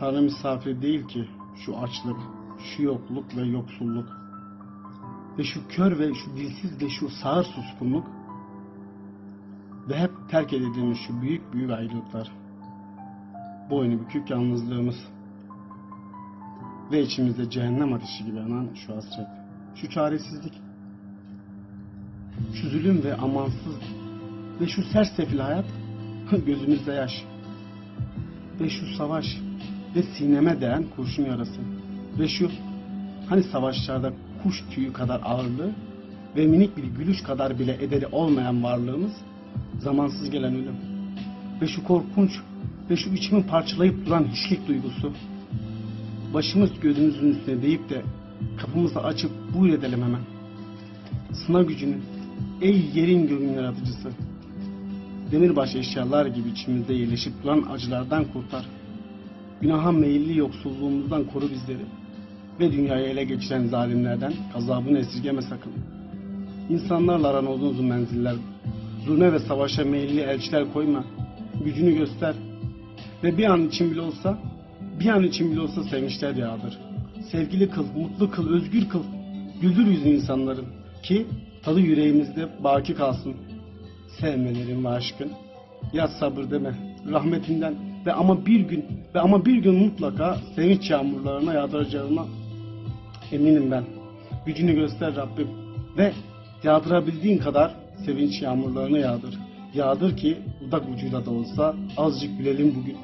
Tanrı misafiri değil ki şu açlık, şu yokluk ve yoksulluk. Ve şu kör ve şu dilsiz ve şu sağır suskunluk. Ve hep terk edildiğimiz şu büyük büyük ayrılıklar. Boynu bükük yalnızlığımız. Ve içimizde cehennem ateşi gibi yanan şu hasret, şu çaresizlik, şu zulüm ve amansız ve şu sersefil hayat gözümüzde yaş. Ve şu savaş ve sineme değen kurşun yarası. Ve şu hani savaşlarda kuş tüyü kadar ağırlığı ve minik bir gülüş kadar bile ederi olmayan varlığımız zamansız gelen ölüm. Ve şu korkunç ve şu içimi parçalayıp duran hiçlik duygusu başımız gözümüzün üstüne deyip de kapımızı açıp buyur edelim hemen. Sınav gücünün ey yerin göğün yaratıcısı demirbaş eşyalar gibi içimizde yerleşip duran acılardan kurtar. Günaha meyilli yoksulluğumuzdan koru bizleri. Ve dünyayı ele geçiren zalimlerden gazabını esirgeme sakın. İnsanlarla aran olduğun uzun menziller, zulme ve savaşa meyilli elçiler koyma. Gücünü göster. Ve bir an için bile olsa, bir an için bile olsa sevinçler yağdır. Sevgili kıl, mutlu kıl, özgür kıl. Güldür yüzünü insanların. Ki tadı yüreğimizde baki kalsın sevmelerin ve aşkın. Ya sabır deme rahmetinden ve ama bir gün ve ama bir gün mutlaka sevinç yağmurlarına yağdıracağına eminim ben. Gücünü göster Rabbim ve yağdırabildiğin kadar sevinç yağmurlarına yağdır. Yağdır ki dudak ucuyla da olsa azıcık gülelim bugün.